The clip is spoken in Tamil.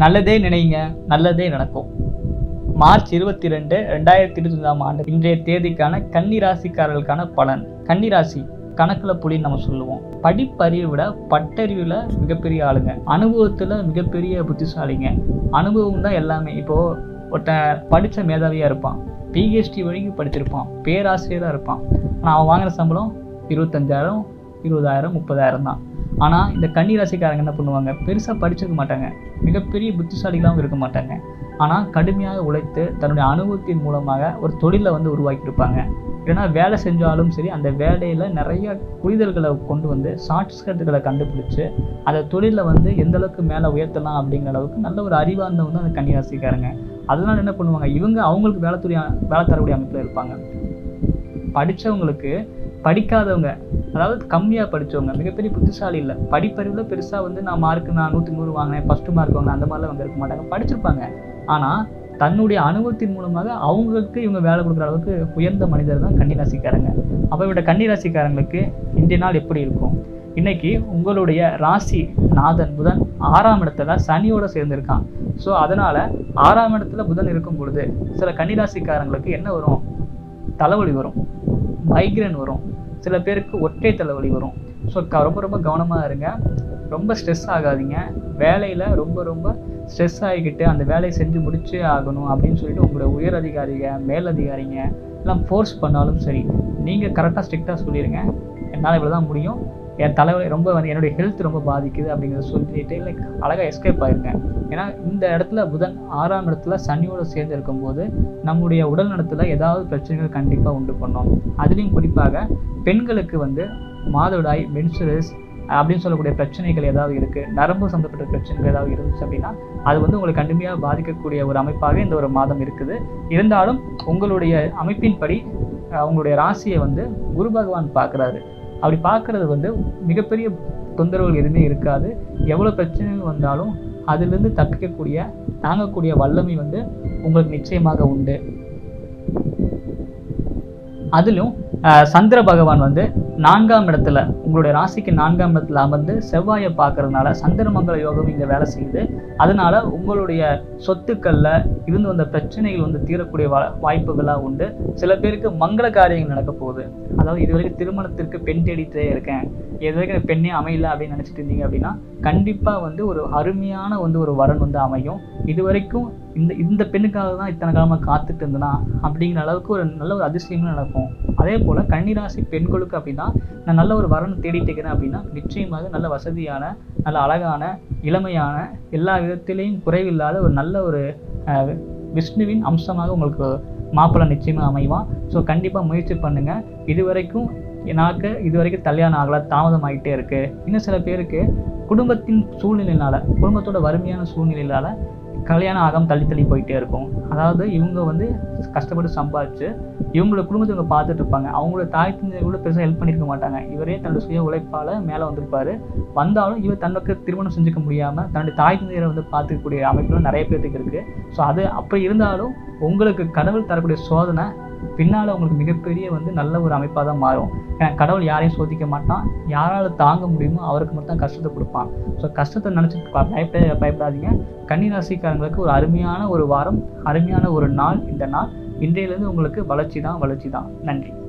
நல்லதே நினைங்க நல்லதே நடக்கும். மார்ச் இருபத்தி ரெண்டு ரெண்டாயிரத்தி இருபத்தஞ்சாம் ஆண்டு இன்றைய தேதிக்கான கன்னி ராசிக்காரர்களுக்கான பலன். கன்னி ராசி கணக்கில் புலின்னு நம்ம சொல்லுவோம். படிப்பறிவை விட பட்டறிவில் மிகப்பெரிய ஆளுங்க. அனுபவத்தில் மிகப்பெரிய புத்திசாலிங்க. அனுபவம் தான் எல்லாமே. இப்போது ஒருத்தன் படித்த மேதாவியாக இருப்பான். பிஹெச்டி வரைக்கும் படிச்சிருப்பான். பேராசிரியராக இருப்பான். ஆனால் அவன் வாங்குகிற சம்பளம் இருபத்தஞ்சாயிரம் இருபதாயிரம் முப்பதாயிரம் தான். ஆனால் இந்த கன்னி ராசிக்காரங்க என்ன பண்ணுவாங்க? பெருசாக படிச்சிருக்க மாட்டாங்க. மிகப்பெரிய புத்திசாலிகளாகவும் இருக்க மாட்டாங்க. ஆனால் கடுமையாக உழைத்து தன்னுடைய அனுபவத்தின் மூலமாக ஒரு தொழிலை வந்து உருவாக்கியிருப்பாங்க. ஏன்னா வேலை செஞ்சாலும் சரி அந்த வேலையில் நிறைய புரிதல்களை கொண்டு வந்து ஷார்ட்ஸ்கட்டுகளை கண்டுபிடிச்சு அந்த தொழிலில் வந்து எந்தளவுக்கு மேலே உயர்த்தலாம் அப்படிங்கிற அளவுக்கு நல்ல ஒரு அறிவார்ந்தவங்க வந்து அந்த கன்னிராசிக்காரங்க அதனால என்ன பண்ணுவாங்க? இவங்க அவங்களுக்கு வேலை துறை வேலை தரக்கூடிய அமைப்பில் இருப்பாங்க. படித்தவங்களுக்கு படிக்காதவங்க அதாவது கம்மியாக படித்தவங்க மிகப்பெரிய புத்திசாலி இல்லை. படிப்பறிவில் பெருசாக வந்து நான் மார்க் நான் நூற்றி நூறு வாங்கினேன் ஃபஸ்ட்டு மார்க் வாங்கினேன் அந்த மாதிரிலாம் அவங்க இருக்க மாட்டாங்க. படிச்சிருப்பாங்க. ஆனால் தன்னுடைய அனுபவத்தின் மூலமாக அவங்களுக்கு இவங்க வேலை கொடுக்குற அளவுக்கு உயர்ந்த மனிதர் தான் கன்னிராசிக்காரங்க. அப்போ விட கன்னிராசிக்காரங்களுக்கு இன்றைய நாள் எப்படி இருக்கும்? இன்னைக்கு உங்களுடைய ராசி நாதன் புதன் ஆறாம் இடத்துல சனியோட சேர்ந்துருக்கான். ஸோ அதனால் ஆறாம் இடத்துல புதன் இருக்கும் பொழுது சில கன்னிராசிக்காரங்களுக்கு என்ன வரும்? தலைவலி வரும். மைக்ரேன் வரும். சில பேருக்கு ஒற்றை தலைவலி வரும். ஸோ க ரொம்ப ரொம்ப கவனமாக இருங்க. ரொம்ப ஸ்ட்ரெஸ் ஆகாதீங்க. வேலையில் ரொம்ப ரொம்ப ஸ்ட்ரெஸ் ஆகிக்கிட்டு அந்த வேலையை செஞ்சு முடிச்சே ஆகணும் அப்படின்னு சொல்லிட்டு உங்களோட உயர் அதிகாரிங்க மேல் அதிகாரிங்க எல்லாம் ஃபோர்ஸ் பண்ணாலும் சரி நீங்கள் கரெக்டாக ஸ்ட்ரிக்டாக சொல்லிடுங்க என்னால் இவ்வளோ தான் முடியும். என் தலைவலி ரொம்ப வந்து என்னுடைய ஹெல்த் ரொம்ப பாதிக்குது அப்படிங்கிறத சொல்லிட்டு லைக் அழகாக எஸ்கேப் ஆயிருக்கேன் ஏன்னா இந்த இடத்துல புதன் ஆறாம் இடத்துல சனியோட சேர்ந்து இருக்கும்போது நம்முடைய உடல் நலத்தில் ஏதாவது பிரச்சனைகள் கண்டிப்பாக உண்டு பண்ணோம். அதுலேயும் குறிப்பாக பெண்களுக்கு வந்து மாதவிடாய் மென்சுரஸ் அப்படின்னு சொல்லக்கூடிய பிரச்சனைகள் ஏதாவது இருக்குது நரம்பு சம்மந்தப்பட்ட பிரச்சனைகள் ஏதாவது இருந்துச்சு அப்படின்னா அது வந்து உங்களை கடுமையாக பாதிக்கக்கூடிய ஒரு அமைப்பாக இந்த ஒரு மாதம் இருக்குது. இருந்தாலும் உங்களுடைய அமைப்பின்படி உங்களுடைய ராசியை வந்து குரு பகவான் பார்க்குறாரு. அப்படி பார்க்குறது வந்து மிகப்பெரிய தொந்தரவுகள் எதுவுமே இருக்காது. எவ்வளோ பிரச்சனைகள் வந்தாலும் அதிலிருந்து தப்பிக்கக்கூடிய தாங்கக்கூடிய வல்லமை வந்து உங்களுக்கு நிச்சயமாக உண்டு. அதிலும் அஹ், சந்திர பகவான் வந்து நான்காம் இடத்துல உங்களுடைய ராசிக்கு நான்காம் இடத்துல அமர்ந்து செவ்வாயை பார்க்கறதுனால சந்திரமங்கல யோகம் இங்கே வேலை செய்யுது. அதனால உங்களுடைய சொத்துக்களில் இருந்து வந்த பிரச்சனைகள் வந்து தீரக்கூடிய வா வாய்ப்புகளாக உண்டு. சில பேருக்கு மங்கள காரியங்கள் நடக்க போகுது. அதாவது இது வரைக்கும் திருமணத்திற்கு பெண் தேடிட்டே இருக்கேன். இது வரைக்கும் பெண்ணே அமையல அப்படின்னு நினச்சிட்டு இருந்தீங்க அப்படின்னா கண்டிப்பாக வந்து ஒரு அருமையான வந்து ஒரு வரன் வந்து அமையும். இது வரைக்கும் இந்த இந்த பெண்ணுக்காக தான் இத்தனை காலமாக காத்துட்டு இருந்தனா அப்படிங்கிற அளவுக்கு ஒரு நல்ல ஒரு அதிசயமும் நடக்கும். அதே போல் கன்னிராசி பெண்களுக்கு அப்படின்னா நான் நல்ல ஒரு வரன் தேடிட்டு இருக்கிறேன் அப்படின்னா நிச்சயமாக நல்ல வசதியான நல்ல அழகான இளமையான எல்லா விதத்திலையும் குறைவில்லாத ஒரு நல்ல ஒரு அஹ், விஷ்ணுவின் அம்சமாக உங்களுக்கு மாப்பிள்ளை நிச்சயமாக அமைவான். ஸோ கண்டிப்பாக முயற்சி பண்ணுங்கள் இது வரைக்கும் எனக்கு இது வரைக்கும் கல்யாணம் ஆகலை தாமதம் இருக்குது இருக்கு. இன்னும் சில பேருக்கு குடும்பத்தின் சூழ்நிலையினால குடும்பத்தோட வறுமையான சூழ்நிலையினால கல்யாணம் ஆகம் தள்ளி தள்ளி போயிட்டே இருக்கும். அதாவது இவங்க வந்து கஷ்டப்பட்டு சம்பாதிச்சு இவங்களோட குடும்பத்தை இவங்க பார்த்துட்டு இருப்பாங்க. அவங்களோட தாய் தந்தை கூட பெருசாக ஹெல்ப் பண்ணியிருக்க மாட்டாங்க. இவரே தன்னோட சுய உழைப்பால் மேலே வந்திருப்பார். வந்தாலும் இவர் தன்னுக்கு திருமணம் செஞ்சுக்க முடியாமல் தன்னுடைய தாய் தந்தையரை வந்து பார்த்துக்கக்கூடிய அமைப்புகளும் நிறைய பேர்த்துக்கு இருக்குது ஸோ அது அப்படி இருந்தாலும் உங்களுக்கு கடவுள் தரக்கூடிய சோதனை பின்னால் உங்களுக்கு மிகப்பெரிய வந்து நல்ல ஒரு அமைப்பாக தான் மாறும். ஏன்னா கடவுள் யாரையும் சோதிக்க மாட்டான். யாரால தாங்க முடியுமோ அவருக்கு மட்டும் தான் கஷ்டத்தை கொடுப்பான். ஸோ கஷ்டத்தை நினச்சி பயப்பட பயப்படாதீங்க. கன்னிராசிக்காரங்களுக்கு ஒரு அருமையான ஒரு வாரம் அருமையான ஒரு நாள். இந்த நாள் இன்றையிலேருந்து உங்களுக்கு வளர்ச்சி தான் வளர்ச்சி தான் நன்றி.